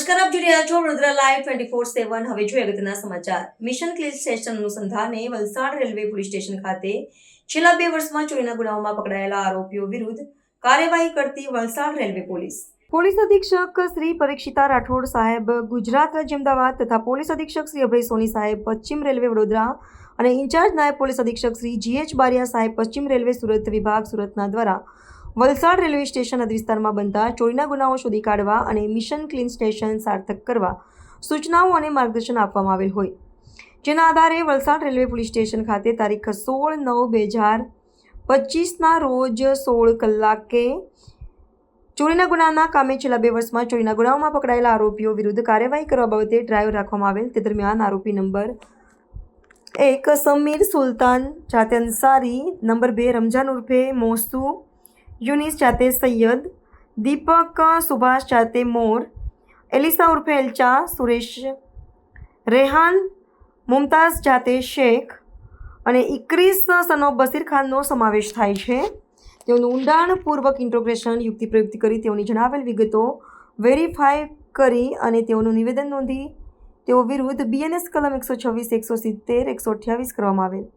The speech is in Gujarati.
નમસ્કાર, આપ જોઈ રહ્યા છો Vadodara live twenty four seven હવે જોઈએ અગત્યના સમાચાર. મિશન ક્લિલ સ્ટેશન અનુસંધાને વલસાડ રેલવે પોલીસ સ્ટેશન ખાતે છેલ્લા બે વર્ષમાં ચોરીના ગુનાઓમાં પકડાયેલા આરોપીઓ વિરુદ્ધ કાર્યવાહી કરતી વલસાડ રેલવે પોલીસ. પોલીસ અધિક્ષક શ્રી પરીક્ષિતા રાઠોડ સાહેબ ગુજરાત રાજ્ય અમદાવાદ તથા પોલીસ અધિક્ષક શ્રી અભય સોની સાહેબ પશ્ચિમ રેલવે વડોદરા અને ઇન્ચાર્જ નાયબ પોલીસ અધિક્ષક શ્રી જીએચ બારિયા સાહેબ પશ્ચિમ રેલવે સુરત વિભાગ સુરતના દ્વારા વલસાડ રેલવે સ્ટેશન હદ વિસ્તારમાં બનતા ચોરીના ગુનાઓ શોધી કાઢવા અને મિશન ક્લીન સ્ટેશન સાર્થક કરવા સૂચનાઓ અને માર્ગદર્શન આપવામાં આવેલ હોય. જેના આધારે વલસાડ રેલવે પોલીસ સ્ટેશન ખાતે તારીખ સોળ નવ બે હજાર પચીસના રોજ સોળ કલાકે ચોરીના ગુનાના કામે છેલ્લા બે વર્ષમાં ચોરીના ગુનાઓમાં પકડાયેલા આરોપીઓ વિરુદ્ધ કાર્યવાહી કરવા બાબતે ડ્રાઈવ રાખવામાં આવેલ. તે દરમિયાન આરોપી નંબર એક સમીર સુલતાન, જાતે અંસારી, નંબર બે રમઝાન ઉર્ફે મોસુ યુનિસ જાતે સૈયદ, દીપક, સુભાષ જાતે મોર, એલિસા ઉર્ફે એલ્ચા, સુરેશ, રેહાન, મુમતાઝ જાતે શેખ અને ઇક્રીસ સનો બસીર ખાનનો સમાવેશ થાય છે. તેઓનું ઊંડાણપૂર્વક ઇન્ટ્રોગ્રેશન, યુક્તિ પ્રયુક્તિ કરી, તેઓની જણાવેલ વિગતો વેરીફાઈ કરી અને તેઓનું નિવેદન નોંધી તેઓ વિરુદ્ધ બીએનએસ કલમ એકસો છવ્વીસ, એકસો સિત્તેર, એકસો અઠ્યાવીસ કરવામાં આવેલ.